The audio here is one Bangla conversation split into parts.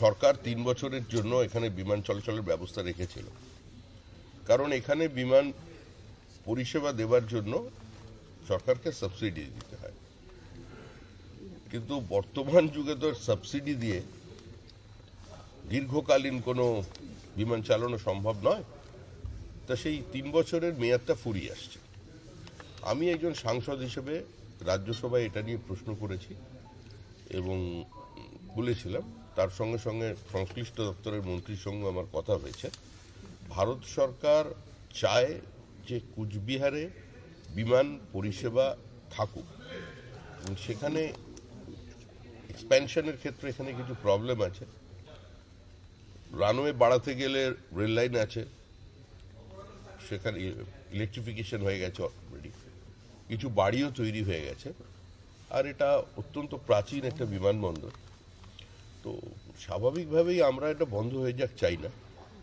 সরকার তিন বছরের জন্য এখানে বিমান চলাচলের ব্যবস্থা রেখেছিল। কারণ এখানে বিমান পরিষেবা দেওয়ার জন্য সরকারকে সাবসিডি দিতে হয়। কিন্তু বর্তমান যুগে তো সাবসিডি দিয়ে দীর্ঘকালীন কোনো বিমান চালানো সম্ভব নয়। তা সেই তিন বছরের মেয়াদটা ফুরিয়ে আসছে। আমি একজন সাংসদ হিসেবে রাজ্যসভায় এটা নিয়ে প্রশ্ন করেছি এবং বলেছিলাম তার সঙ্গে সঙ্গে সংশ্লিষ্ট দপ্তরের মন্ত্রীর সঙ্গে আমার কথা হয়েছে। ভারত সরকার চায় যে কুচবিহারে বিমান পরিষেবা থাকুক। এবং সেখানে এক্সপ্যানশনের ক্ষেত্রে এখানে কিছু প্রবলেম আছে। রানওয়ে বাড়াতে গেলে রেল লাইন আছে। সেখানে ইলেকট্রিফিকেশন হয়ে গেছে অলরেডি কিছু বাড়িও তৈরি হয়ে গেছে। আর এটা অত্যন্ত প্রাচীন একটা বিমানবন্দর। তো স্বাভাবিকভাবেই আমরা এটা বন্ধ হয়ে যাক চাই না।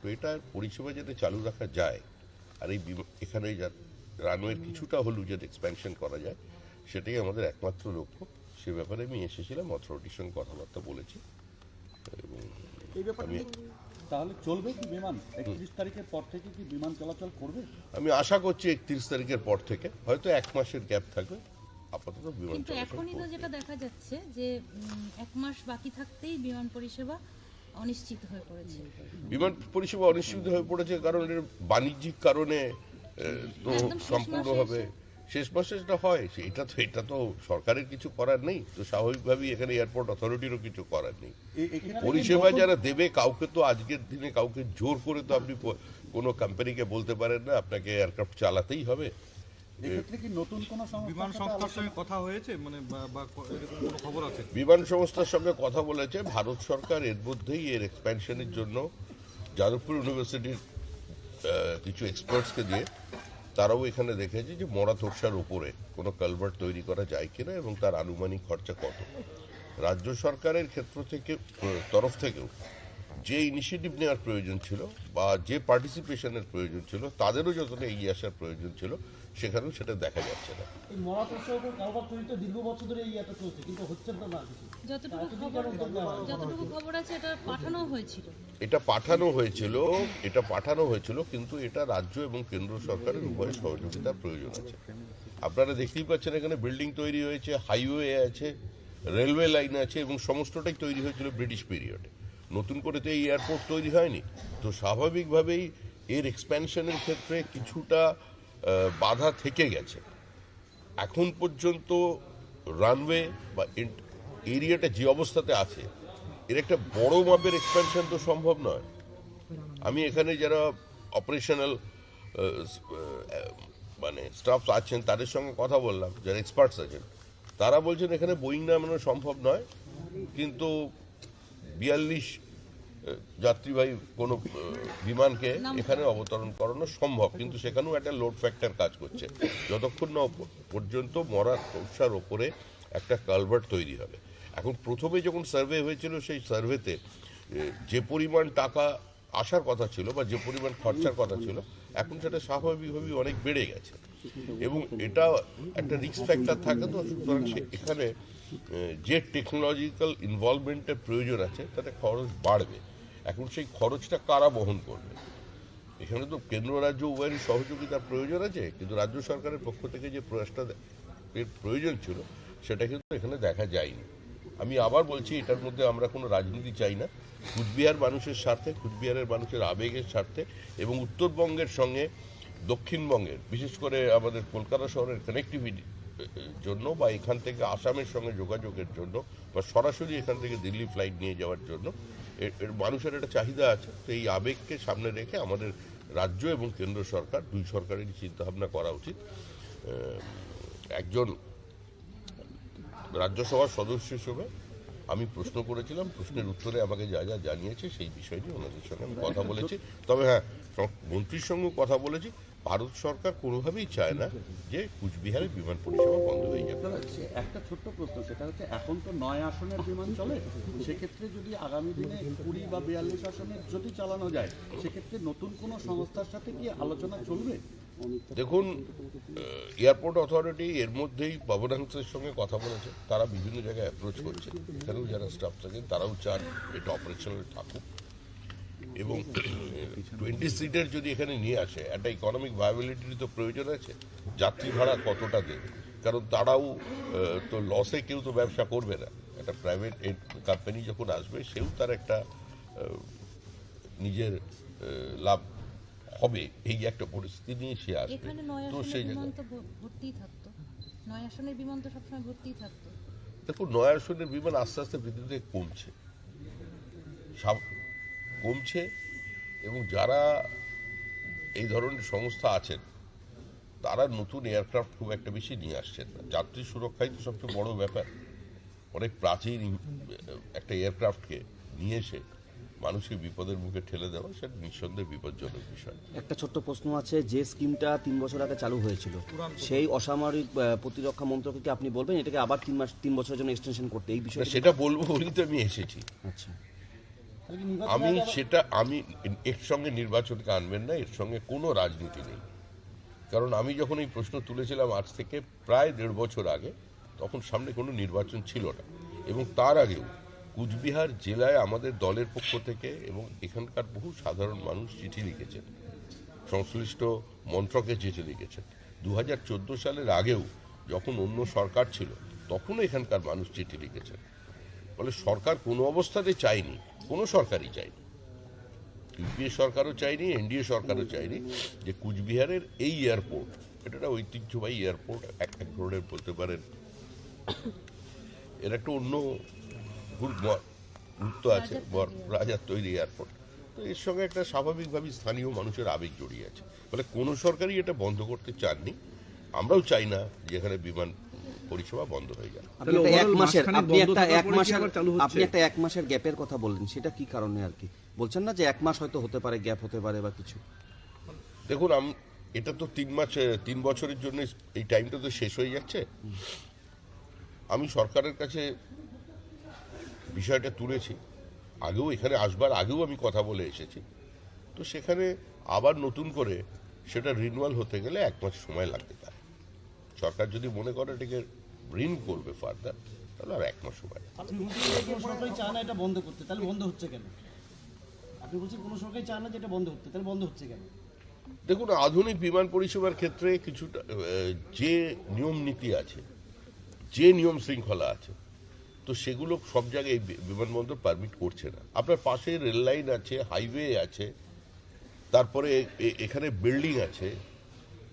তো এটা পরিষেবা যাতে চালু রাখা যায় আর এই এখানে যা রানওয়ের কিছুটা হলেও যাতে এক্সপ্যানশন করা যায় সেটাই আমাদের একমাত্র লক্ষ্য। সে ব্যাপারে আমি এসেছিলাম অথরিটির সঙ্গে কথাবার্তা বলেছি। এবং আমি তাহলে চলবে কি বিমান? একত্রিশ তারিখের পর থেকে কি বিমান চলাচল করবে? আমি আশা করছি একত্রিশ তারিখের পর থেকে। হয়তো এক মাসের গ্যাপ থাকবে। আপাতত বিমান কিন্তু এখনই তো যেটা দেখা যাচ্ছে যে এক মাস বাকি থাকতেই বিমান পরিষেবা অনিশ্চিত হয়ে পড়েছে। বিমান পরিষেবা অনিশ্চিত হয়ে পড়েছে কারণ এর বাণিজ্যিক কারণে তো সম্পূর্ণভাবে শেষ মাসে যেটা হয় সে- এটা তো এটা তো সরকারের কিছু করার নেই। তো স্বাভাবিকভাবেই এখানে এয়ারপোর্ট অথরিটিরও কিছু করার নেই। পরিষেবা যারা দেবে কাউকে তো আজকের দিনে কাউকে জোর করে তো আপনি কোনো কোম্পানিকে বলতে পারেন না আপনাকে এয়ারক্রাফট চালাতেই হবে। এক্ষেত্রে কি নতুন কোন বিমান সংস্থার সঙ্গে কথা হয়েছে? মানে বা- বা ক- এরকম কোনো খবর আছে? বিমান সংস্থার সঙ্গে কথা বলেছে ভারত সরকার এর মধ্যেই এর এক্সপ্যানশনের জন্য। যাদবপুর ইউনিভার্সিটির আহ, কিছু এক্সপার্টসকে দিয়ে তারাও এখানে দেখেছে যে মরা তোরসার উপরে কোনো কালভার্ট তৈরি করা যায় কিনা এবং তার আনুমানিক খরচা কত। রাজ্য সরকারের ক্ষেত্র থেকে তরফ থেকেও যে ইনিশিয়েটিভ নেওয়ার প্রয়োজন ছিল বা যে পার্টিসিপেশনের প্রয়োজন ছিল তাদেরও যতটা এগিয়ে আসার প্রয়োজন ছিল সেখানেও সেটা দেখা যাচ্ছে না। এই মরাতোষের উপর কারবার চরিত্র দীর্ঘ বছর ধরে এই এটা চলছে কিন্তু হচ্ছে না যতটুকু খবর আছে এটা পাঠানো হয়েছিল। এটা পাঠানো হয়েছিল এটা পাঠানো হয়েছিল কিন্তু এটা রাজ্য এবং কেন্দ্র সরকারের উভয় সহযোগিতার প্রয়োজন আছে। আপনারা দেখতেই পাচ্ছেন এখানে বিল্ডিং তৈরি হয়েছে হাইওয়ে আছে রেলওয়ে লাইন আছে এবং সমস্তটাই তৈরি হয়েছিল ব্রিটিশ পিরিয়ডে নতুন করে তো এই এয়ারপোর্ট তৈরি হয়নি। তো স্বাভাবিকভাবেই এর এক্সপ্যানশনের ক্ষেত্রে কিছুটা বাধা থেকে গেছে। এখন পর্যন্ত রানওয়ে বা এরিয়াটা যে অবস্থাতে আছে, এর একটা বড় মাপের এক্সপ্যানশন তো সম্ভব নয়। আমি এখানে যারা অপারেশনাল মানে স্টাফ আছেন, তাদের সঙ্গে কথা বললাম, যারা এক্সপার্টস আছেন, তারা বলছেন এখানে বোয়িং নামানো সম্ভব নয়। কিন্তু বিয়াল্লিশ যাত্রীবাহী কোনো বিমানকে এখানে অবতরণ করানো সম্ভব, কিন্তু সেখানেও একটা লোড ফ্যাক্টর কাজ করছে। যতক্ষণ না পর্যন্ত মরা তোষার ওপরে একটা কালভার্ট তৈরি হবে। এখন প্রথমে যখন সার্ভে হয়েছিল, সেই সার্ভেতে যে পরিমাণ টাকা আসার কথা ছিল বা যে পরিমাণ খরচার কথা ছিল, এখন সেটা স্বাভাবিকভাবেই অনেক বেড়ে গেছে। এবং এটা একটা রিস্ক ফ্যাক্টর থাকে তো, সুতরাং এখানে যে টেকনোলজিক্যাল ইনভলভমেন্টের প্রয়োজন আছে, তাতে খরচ বাড়বে। এখন সেই খরচটা কারা বহন করবে? এখানে তো কেন্দ্র রাজ্য উভয়েরই সহযোগিতার প্রয়োজন আছে, কিন্তু রাজ্য সরকারের পক্ষ থেকে যে প্রয়াসটা প্রয়োজন ছিল, সেটা কিন্তু এখানে দেখা যায়নি। আমি আবার বলছি, এটার মধ্যে আমরা কোনো রাজনীতি চাই না। কুচবিহার মানুষের স্বার্থে, কুচবিহারের মানুষের আবেগের স্বার্থে এবং উত্তরবঙ্গের সঙ্গে দক্ষিণবঙ্গের, বিশেষ করে আমাদের কলকাতা শহরের কানেক্টিভিটি জন্য বা এখান থেকে আসামের সঙ্গে যোগাযোগের জন্য বা সরাসরি এখান থেকে দিল্লি ফ্লাইট নিয়ে যাওয়ার জন্য এর- মানুষের একটা চাহিদা আছে। তো এই আবেগকে সামনে রেখে আমাদের রাজ্য এবং কেন্দ্র সরকার, দুই সরকারেরই চিন্তাভাবনা করা উচিত। একজন রাজ্যসভার সদস্য হিসেবে আমি প্রশ্ন করেছিলাম, প্রশ্নের উত্তরে আমাকে যা যা জানিয়েছে সেই বিষয় নিয়ে ওনাদের সঙ্গে আমি কথা বলেছি। তবে হ্যাঁ মন্ত্রীর সঙ্গেও কথা বলেছি। ভারত সরকার কোনোভাবেই চায় না যে কুচবিহারের বিমান পরিষেবা বন্ধ হয়ে যাবে। একটা ছোট্ট প্রশ্ন সেটা হচ্ছে এখন তো নয় আসনের বিমান চলে সেক্ষেত্রে যদি আগামী দিনে কুড়ি বা বিয়াল্লিশ আসনের যদি চালানো যায় সেক্ষেত্রে নতুন কোনো সংস্থার সাথে কি আলোচনা চলবে? দেখুন এয়ারপোর্ট অথরিটি এর মধ্যেই ভবনাংশের সঙ্গে কথা বলেছে তারা বিভিন্ন জায়গায় অ্যাপ্রোচ করছে। এখানেও যারা স্টাফ থাকেন তারাও চান এটা অপারেশনাল থাকুক। এবং টোয়েন্টি সিটের যদি এখানে নিয়ে আসে একটা ইকোনমিক ভায়াবিলিটির তো প্রয়োজন আছে। যাত্রী ভাড়া কতটা দেবে? কারণ তারাও তো লসে কেউ তো ব্যবসা করবে না। একটা প্রাইভেট কোম্পানি যখন আসবে সেও তার একটা নিজের লাভ হবে। এই একটা পরিস্থিতি নিয়ে সে আসবে। তো সেই জায়গায়। তো ভ- ভর্তিই থাকতো। নয় আসনের বিমান তো সবসময় ভর্তিই থাকতো। দেখুন নয় আসনের বিমান আস্তে আস্তে পৃথিবীতে কমছে। কমছে এবং যারা এই ধরনের সংস্থা আছেন তারা নতুন এয়ারক্রাফট খুব একটা বেশি নিয়ে আসছেন না। যাত্রী সুরক্ষাই তো সবচেয়ে বড় ব্যাপার। অনেক প্রাচীন একটা এয়ারক্রাফটকে নিয়ে এসে মানুষকে বিপদের মুখে ঠেলে দেওয়া সেটা নিঃসন্দেহে বিপজ্জনক বিষয়। একটা ছোট্ট প্রশ্ন আছে যে স্কিমটা তিন বছর আগে চালু হয়েছিল সেই অসামরিক প্রতিরক্ষা মন্ত্রকে কি আপনি বলবেন? এটাকে আবার তিন মাস তিন বছরের জন্য এক্সটেনশন করতে এই বিষয়ে সেটা বলব বলেই তো আমি এসেছি। আচ্ছা। আমি সেটা আমি এর সঙ্গে নির্বাচনকে আনবেন না এর সঙ্গে কোনো রাজনীতি নেই। কারণ আমি যখন এই প্রশ্ন তুলেছিলাম আজ থেকে প্রায় দেড় বছর আগে তখন সামনে কোনো নির্বাচন ছিল না। এবং তার আগেও কুচবিহার জেলায় আমাদের দলের পক্ষ থেকে এবং এখানকার বহু সাধারণ মানুষ চিঠি লিখেছেন সংশ্লিষ্ট মন্ত্রকে চিঠি লিখেছেন। দু হাজার চোদ্দ সালের আগেও যখন অন্য সরকার ছিল তখনও এখানকার মানুষ চিঠি লিখেছেন। ফলে সরকার কোনো অবস্থাতে চায়নি কোনো সরকারই চায়নি ইউপিএ সরকারও চায়নি এনডিএ সরকারও চায়নি যে কুচবিহারের এই এয়ারপোর্ট এটা একটা ঐতিহ্যবাহী এয়ারপোর্ট এক এক ধরনের বলতে পারেন। এর একটা অন্য গুরুত্ব আছে বর- তৈরি রাজার তৈরি এয়ারপোর্ট। তো এর সঙ্গে একটা স্বাভাবিকভাবেই স্থানীয় মানুষের আবেগ জড়িয়ে আছে। ফলে কোনো সরকারই এটা বন্ধ করতে চাননি। আমরাও চাই না যেখানে বিমান পরিষেবা বন্ধ হয়ে একটা এক মাসের আপনি একটা এক মাসের? আপনি একটা এক মাসের গ্যাপের কথা বললেন সেটা কি কারণে আর কি? বলছেন না যে এক মাস হয়তো হতে পারে গ্যাপ হতে পারে বা কিছু। দেখুন এটা তো তিন মাস তিন বছরের জন্য এই টাইমটা তো শেষ হয়ে যাচ্ছে। আমি সরকারের কাছে বিষয়টা তুলেছি। আগেও এখানে আসবার আগেও আমি কথা বলে এসেছি। তো সেখানে আবার নতুন করে সেটা রিনুয়াল হতে গেলে এক মাস সময় লাগতে পারে। সরকার যদি মনে করে এটাকে ঋণ করবে ফার্দার তাহলে আর এক মাস সময় সরকারই চায় না এটা বন্ধ করতে তাহলে বন্ধ হচ্ছে কেন? আপনি বলছেন কোনো সরকারই চায় না যে এটা বন্ধ করতে তাহলে বন্ধ হচ্ছে কেন? দেখুন আধুনিক বিমান পরিষেবার ক্ষেত্রে কিছুটা যে নিয়ম নীতি আছে যে নিয়ম শৃঙ্খলা আছে তো সেগুলো সব জায়গায় বিমানবন্দর পারমিট করছে না। আপনার পাশে রেল লাইন আছে হাইওয়ে আছে তারপরে এখানে বিল্ডিং আছে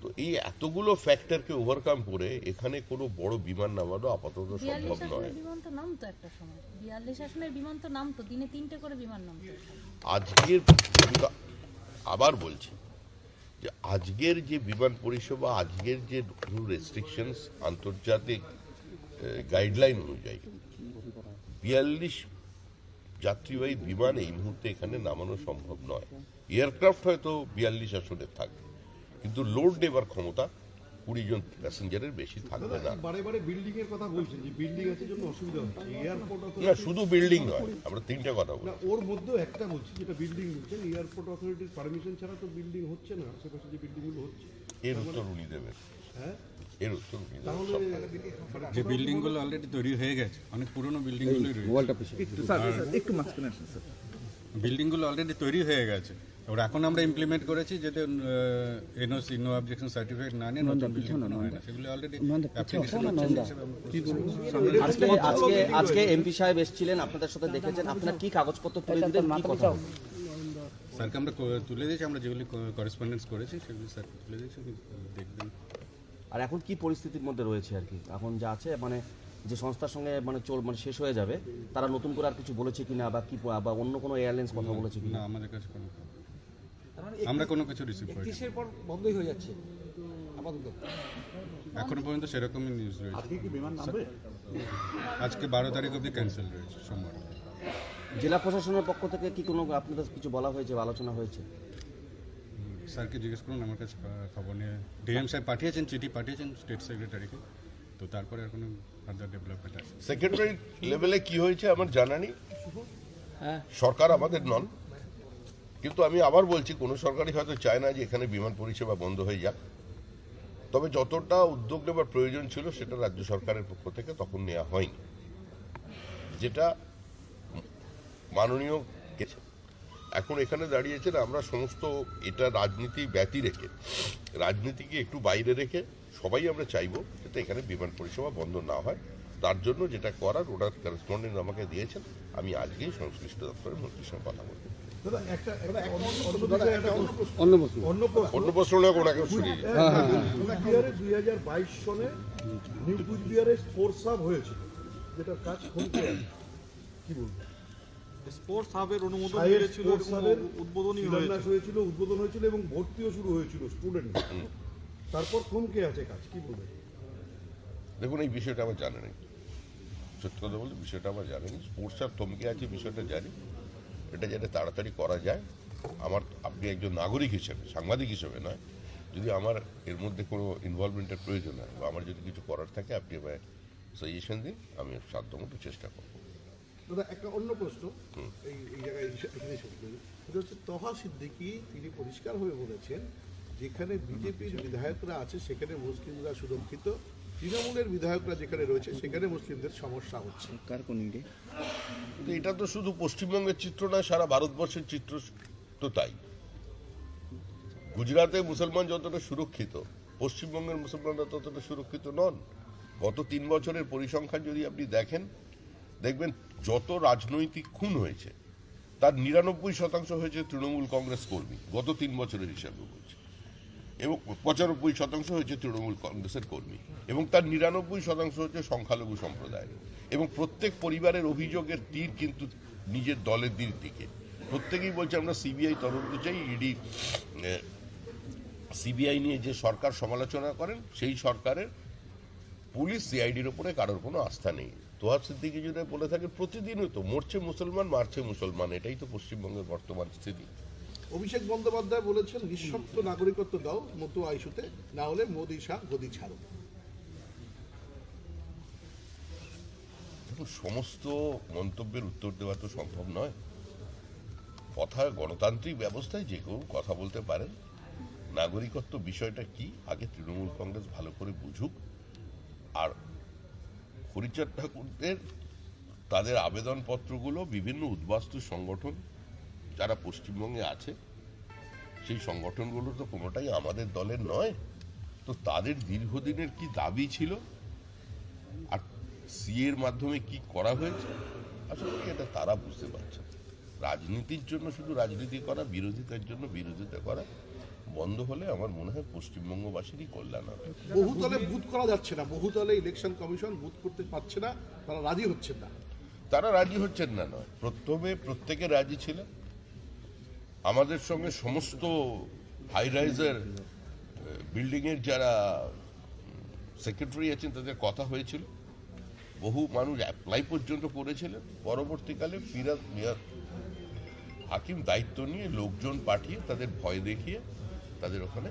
তো এই এতগুলো ফ্যাক্টরকে ওভারকাম করে এখানে কোনো বড় বিমান নামানো আপাতত সম্ভব নয়। বিমান তো নামতো একটা সময়। বিয়াল্লিশ আসনের বিমান তো নামতো দিনে তিনটে করে বিমান নামতো আজকের আবার বলছি যে আজকের যে বিমান পরিষেবা আজকের যে রেস্ট্রিকশনস আন্তর্জাতিক গাইডলাইন অনুযায়ী বিয়াল্লিশ যাত্রীবাহী বিমান এই মুহূর্তে এখানে নামানো সম্ভব নয়। এয়ারক্রাফট হয়তো বিয়াল্লিশ আসনের থাকবে। কিন্তু লোড নেবার ক্ষমতা কুড়ি জন প্যাসেঞ্জারের বেশি থাকবে না। বারে বারে বিল্ডিং এর কথা বলছেন যে বিল্ডিং আছে জন্য অসুবিধা হচ্ছে এয়ারপোর্ট না শুধু বিল্ডিং নয় আমরা তিনটা কথা বলি ওর মধ্যেও একটা বলছি যেটা বিল্ডিং বলছেন এয়ারপোর্ট অথরিটির পারমিশন ছাড়া তো বিল্ডিং হচ্ছে না আশেপাশে যে বিল্ডিংগুলো হচ্ছে। এর উত্তর উনি দেবেন। হ্যাঁ? এর উত্তর উনি দেবেন তাহলে সবটা। যে বিল্ডিংগুলো অলরেডি তৈরি হয়ে গেছে অনেক পুরনো বিল্ডিংগুলোই রয়েছে। একটু মাঝখানে আসুন বিল্ডিংগুলো অলরেডি তৈরি হয়ে গেছে। এবার এখন আমরা ইমপ্লিমেন্ট করেছি যাতে এনওসি নো অবজেকশন সার্টিফিকেট না নিয়ে নতুন বিল্ডিং হয় না। সেগুলো অলরেডি আজকে আজকে আজকে এমপি সাহেব এসেছিলেন আপনাদের সাথে দেখেছেন। আপনার কি? কাগজপত্র তুলে দিলেন? কি কথা? স্যারকে আমরা তুলে দিয়েছি আমরা যেগুলি করেসপন্ডেন্স করেছি সেগুলি স্যার তুলে দিয়েছি দেখবেন। আর এখন কি পরিস্থিতির মধ্যে রয়েছে আর কি? এখন যা আছে মানে যে সংস্থার সঙ্গে মানে চল মানে শেষ হয়ে যাবে তারা নতুন করে আর কিছু বলেছে কিনা বা কি বা অন্য কোনো এয়ারলাইন্স কথা বলেছে না কিনা আমাদের কাছে কোনো আমরা কোনো কিছু রিসিভ করি পর বন্ধই হয়ে যাচ্ছে আপাতত। এখনও পর্যন্ত সেরকমই নিউজ রয়েছে। আজকে কি বিমান নামবে? আজকে বারো তারিখ অবধি ক্যান্সেল রয়েছে সোমবার। জেলা প্রশাসনের পক্ষ থেকে কি কোনো আপনাদের কিছু বলা হয়েছে বা আলোচনা হয়েছে? স্যারকে জিজ্ঞেস করুন আমার কাছে খবর নিয়ে। ডিএম সাহেব পাঠিয়েছেন চিঠি পাঠিয়েছেন স্টেট সেক্রেটারিকে তো তারপরে আর কোনো ফার্দার ডেভেলপমেন্ট আছে। সেক্রেটারি লেভেলে কি হয়েছে আমার জানা নেই। সরকার আমাদের নন। কিন্তু আমি আবার বলছি, কোনো সরকারই হয়তো চায় না যে এখানে বিমান পরিষেবা বন্ধ হয়ে যাক। তবে যতটা উদ্যোগ নেবার প্রয়োজন ছিল, সেটা রাজ্য সরকারের পক্ষ থেকে তখন নেওয়া হয়নি। যেটা মাননীয় এখন এখানে দাঁড়িয়েছেন, আমরা সমস্ত এটা রাজনীতি ব্যতি রেখে, রাজনীতিকে একটু বাইরে রেখে সবাই আমরা চাইব যাতে এখানে বিমান পরিষেবা বন্ধ না হয়। তার জন্য যেটা করার, ওনার করেসপন্ডেন্ট আমাকে দিয়েছেন, আমি আজকেই সংশ্লিষ্ট দপ্তরের মন্ত্রীর সঙ্গে কথা বলব। অন্য- প্রশ্ন। দিই। হাজার বাইশ সনে নিউ কুচবিহারে স্পোর্টস হাব হয়েছিল যেটার কাজ কি বলব? স্পোর্টস হাবের অনুমোদন হয়েছিল। উদ্বোধন হয়েছিল এবং ভর্তিও শুরু হয়েছিল স্টুডেন্ট তারপর থমকে আছে কাজ কি বলবেন দেখুন এই বিষয়টা আমার জানা নেই। সত্যি কথা বলতে বিষয়টা আমার জানি না স্পোর্টস আর থমকে আছে বিষয়টা জানি। এটা যাতে তাড়াতাড়ি করা যায় আমার আপনি একজন নাগরিক হিসেবে সাংবাদিক হিসেবে নয় যদি আমার এর মধ্যে কোনো ইনভলভমেন্টের প্রয়োজন হয় বা আমার যদি কিছু করার থাকে আপনি আমায় সাজেশন দিন আমি সাধ্যমতো চেষ্টা করব। দাদা একটা অন্য প্রশ্ন। এই এই জায়গায় সেটা হচ্ছে তহা সিদ্দিকি তিনি পরিষ্কারভাবে বলেছেন যেখানে বিজেপির বিধায়করা আছে সেখানে মুসলিমরা সুরক্ষিত। তৃণমূলের বিধায়করা যেখানে রয়েছে সেখানে মুসলিমদের সমস্যা হচ্ছে। কিন্তু এটা তো শুধু পশ্চিমবঙ্গের চিত্র নয় সারা ভারতবর্ষের চিত্র তো তাই। গুজরাতে মুসলমান যতটা সুরক্ষিত পশ্চিমবঙ্গের মুসলমানরা ততটা সুরক্ষিত নন। গত তিন বছরের পরিসংখ্যান যদি আপনি দেখেন দেখবেন যত রাজনৈতিক খুন হয়েছে তার নিরানব্বই শতাংশ হয়েছে তৃণমূল কংগ্রেস কর্মী গত তিন বছরের হিসাবে বলছি। এবং পঁচানব্বই শতাংশ হয়েছে তৃণমূল কংগ্রেসের কর্মী এবং তার নিরানব্বই শতাংশ হচ্ছে সংখ্যালঘু সম্প্রদায়ের। এবং প্রত্যেক পরিবারের অভিযোগের তীর কিন্তু নিজের দলের দিক দিকে। প্রত্যেকেই বলছে, আমরা সিবিআই তদন্ত চাই, ইডি সিবিআই নিয়ে যে সরকার সমালোচনা করেন, সেই সরকারের পুলিশ সিআইডির ওপরে কারোর কোনো আস্থা নেই। তোহার সিদ্দিকি যদি বলে থাকে, প্রতিদিনই তো মরছে মুসলমান, মারছে মুসলমান, এটাই তো পশ্চিমবঙ্গের বর্তমান স্থিতি। অভিষেক বন্দ্যোপাধ্যায় বলেছেন নিঃশর্ত নাগরিকত্ব দাও মতো আইসুতে না হলে মোদি শাহ গদি ছাড়ো সমস্ত মন্তব্যের উত্তর দেওয়া তো সম্ভব নয়। কথা গণতান্ত্রিক ব্যবস্থায় যে কেউ কথা বলতে পারেন নাগরিকত্ব বিষয়টা কি? আগে তৃণমূল কংগ্রেস ভালো করে বুঝুক। আর হরিচাঁদ ঠাকুরদের, তাদের আবেদনপত্রগুলো বিভিন্ন উদ্বাস্তু সংগঠন যারা পশ্চিমবঙ্গে আছে সেই সংগঠনগুলো তো কোনোটাই আমাদের দলের নয়। তো তাদের দীর্ঘদিনের কি দাবি ছিল? আর সি এর মাধ্যমে কি করা হয়েছে? আসলে এটা তারা বুঝতে পারছে। রাজনীতির জন্য শুধু রাজনীতি করা বিরোধিতার জন্য বিরোধিতা করা বন্ধ হলে আমার মনে হয় পশ্চিমবঙ্গবাসীরই কল্যাণ হবে। বহুতলে বুথ করা যাচ্ছে না বহুতলে ইলেকশন কমিশন বুথ করতে পারছে না তারা রাজি হচ্ছেন না। তারা রাজি হচ্ছেন না নয়। প্রথমে প্রত্যেকে রাজি ছিলেন আমাদের সঙ্গে সমস্ত হাই রাইজের বিল্ডিংয়ের যারা সেক্রেটারি আছেন, তাদের কথা হয়েছিল। বহু মানুষ অ্যাপ্লাই পর্যন্ত করেছিলেন। পরবর্তীকালে ফিরাজ মিয়াদ হাকিম দায়িত্ব নিয়ে লোকজন পাঠিয়ে তাদের ভয় দেখিয়ে তাদের ওখানে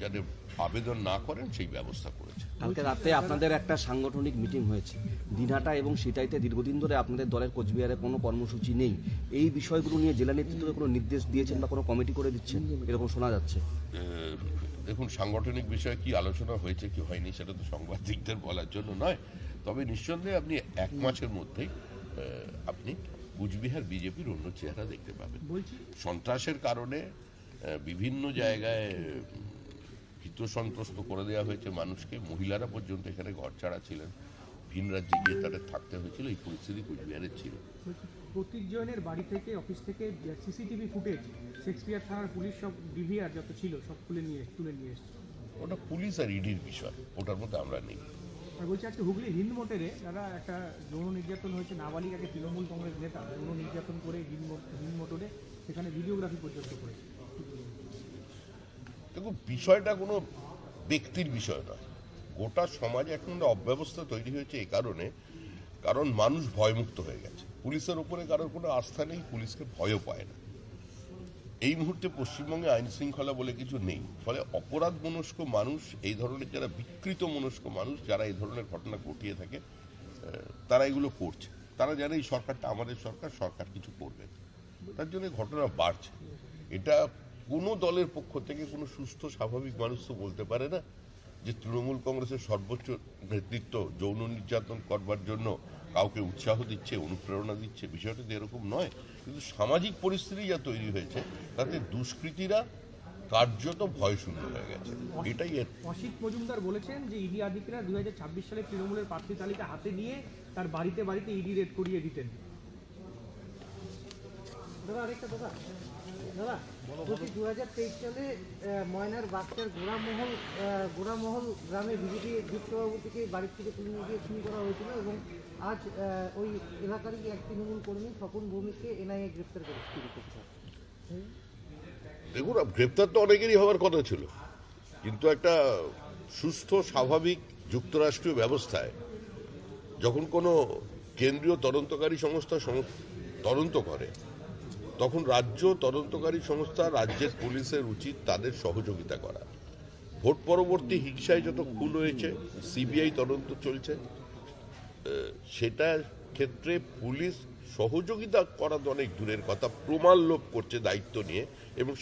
যাতে আবেদন না করেন সেই ব্যবস্থা করেছে। কালকে রাতে আপনাদের একটা সাংগঠনিক মিটিং হয়েছে। দিনহাটা এবং সিটাইতে দীর্ঘদিন ধরে আপনাদের দলের কোচবিহারে কোনো কর্মসূচি নেই। এই বিষয়গুলো নিয়ে জেলা নেতৃত্বকে কোনো নির্দেশ দিয়েছেন বা কোনো কমিটি করে দিচ্ছেন? এরকম শোনা যাচ্ছে। দেখুন সাংগঠনিক বিষয়ে কি আলোচনা হয়েছে কি হয়নি সেটা তো সাংবাদিকদের বলার জন্য নয়। তবে নিঃসন্দেহে আপনি এক মাসের মধ্যেই আপনি কুচবিহার বিজেপির অন্য চেহারা দেখতে পাবেন। সন্ত্রাসের কারণে বিভিন্ন জায়গায় ভীত সন্ত্রস্ত করে দেওয়া হয়েছে মানুষকে। মহিলারা পর্যন্ত এখানে ঘর ছাড়া ছিলেন। ভিন রাজ্যে গিয়ে তাদের থাকতে হয়েছিল এই পরিস্থিতি কুচবিহারে ছিল। প্রতীক জৈনের বাড়ি থেকে অফিস থেকে সিসিটিভি ফুটেজ শেক্সপিয়ার থানার পুলিশ সব ডিভিআর যত ছিল সব খুলে নিয়ে তুলে নিয়ে এসছে। ওটা পুলিশ আর ইডির বিষয় ওটার মধ্যে আমরা নেই। আর বলছি আজকে হুগলি হিন্দ মোটরে তারা একটা যৌন নির্যাতন হয়েছে নাবালিকাকে তৃণমূল কংগ্রেস নেতা যৌন নির্যাতন করে হিন্দ হিন্দ মোটরে সেখানে ভিডিওগ্রাফি পর্যন্ত করেছে। দেখুন বিষয়টা কোনো ব্যক্তির বিষয় নয়। গোটা সমাজে এখন একটা অব্যবস্থা তৈরি হয়েছে এই কারণে, কারণ মানুষ ভয়মুক্ত হয়ে গেছে। পুলিশের উপরে কারোর কোনো আস্থা নেই, পুলিশকে ভয়ও পায় না। এই মুহূর্তে পশ্চিমবঙ্গে আইন শৃঙ্খলা বলে কিছু নেই। ফলে অপরাধ মনস্ক মানুষ, এই ধরনের যারা বিকৃত মনস্ক মানুষ, যারা এই ধরনের ঘটনা ঘটিয়ে থাকে তারা এগুলো করছে। তারা জানে এই সরকারটা আমাদের সরকার সরকার কিছু করবে। তার জন্য ঘটনা বাড়ছে। এটা কোনো দলের পক্ষ থেকে কোনো সুস্থ স্বাভাবিক মানুষ তো বলতে পারে না যে তৃণমূল কংগ্রেসের সর্বোচ্চ নেতৃত্ব যৌন নির্যাতন করবার জন্য কাউকে উৎসাহ দিচ্ছে অনুপ্রেরণা দিচ্ছে। বিষয়টা তো এরকম নয়। কিন্তু সামাজিক পরিস্থিতি যা তৈরি হয়েছে তাতে দুষ্কৃতীরা কার্যত ভয় শূন্য হয়ে গেছে। এটাই এর অসিত মজুমদার বলেছেন যে ইডি হাজার ছাব্বিশ সালে তৃণমূলের প্রার্থী তালিকা হাতে নিয়ে তার বাড়িতে বাড়িতে ইডি রেড করিয়ে দিতেন। দাদা আরেকটা দাদা দাদা বলছি দু হাজার তেইশ সালে ময়নার বাচ্চার গোড়ামহল গোড়ামহল গ্রামে বিজেপি যুক্তবাবু থেকে বাড়ির থেকে তুলে নিয়ে খুন করা হয়েছিল এবং আজ ওই এলাকারই এক তৃণমূল কর্মী স্বপন ভৌমিককে এনআইএ গ্রেপ্তার করেছে দেখুন, গ্রেপ্তার তো অনেকেরই হওয়ার কথা ছিল। কিন্তু একটা সুস্থ, স্বাভাবিক যুক্তরাষ্ট্রীয় ব্যবস্থায় যখন কোনো কেন্দ্রীয় তদন্তকারী সংস্থা তদন্ত করে তখন রাজ্য তদন্তকারী সংস্থা, রাজ্যের পুলিশের উচিত তাদের সহযোগিতা করা। ভোট পরবর্তী হিংসায় যত খুন হয়েছে, সিবিআই তদন্ত চলছে। সেটা সেটার ক্ষেত্রে পুলিশ সহযোগিতা করা তো অনেক দূরের কথা, প্রমাণ লোপ করছে দায়িত্ব নিয়ে এবং